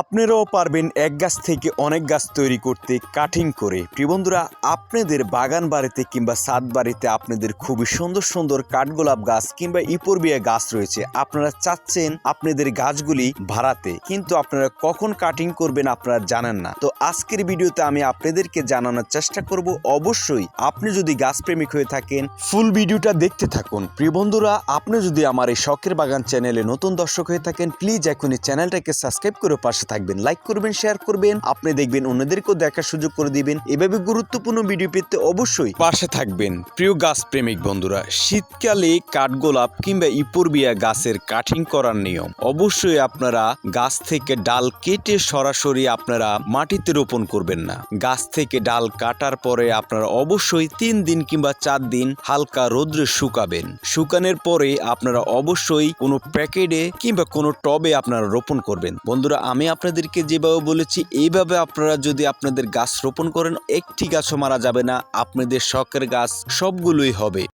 আপনারাও পারবেন এক গাছ থেকে অনেক গাছ তৈরি করতে কাটিং করে। বন্ধুরা, আপনাদের বাগান বাড়িতে কিংবা ছাদ বাড়িতে আপনাদের খুবই সুন্দর সুন্দর কাঠগোলাপ গাছ কিংবা ইপরবিয়া গাছ রয়েছে। আপনারা চাচ্ছেন আপনাদের গাছগুলি ভাড়াতে, কিন্তু আপনারা কখন কাটিং করবেন আপনারা জানেন না। তো আজকের ভিডিওতে আমি আপনাদেরকে জানানোর চেষ্টা করব, অবশ্যই আপনি যদি গাছ প্রেমিক হয়ে থাকেন, ফুল ভিডিওটা দেখতে থাকুন। বন্ধুরা, আপনি যদি আমার এই শখের বাগান চ্যানেলে নতুন দর্শক হয়ে থাকেন প্লিজ এখনই চ্যানেলটাকে সাবস্ক্রাইব করে পাশে থাকবেন। লাইক করবেন শেয়ার করবেন। আপনি দেখবেন অন্যদেরকেও দেখার সুযোগ করে দিবেন। এভাবে গুরুত্বপূর্ণ ভিডিও পেতে অবশ্যই পাশে থাকবেন। প্রিয় গাছ প্রেমিক বন্ধুরা, শীতকালে কাঠগোলাপ কিংবা ইপরবিয়া গাছের কাটিং করার নিয়ম। অবশ্যই আপনারা গাছ থেকে ডাল কেটে সরাসরি আপনারা মাটিতে রোপণ করবেন না। গাছ থেকে ডাল কাটার পরে আপনারা অবশ্যই তিন দিন কিংবা চার দিন হালকা রোদ্রে শুকাবেন। শুকানোর পরে আপনারা অবশ্যই কোনো প্যাকেটে কিংবা কোনো টবে আপনারা রোপণ করবেন। বন্ধুরা, আমি আপনাদেরকে যেভাবে বলেছি, এইভাবে আপনারা যদি আপনাদের গাছ রোপণ করেন, একটি গাছও মারা যাবে না। আপনাদের শখের গাছ সবগুলোই হবে।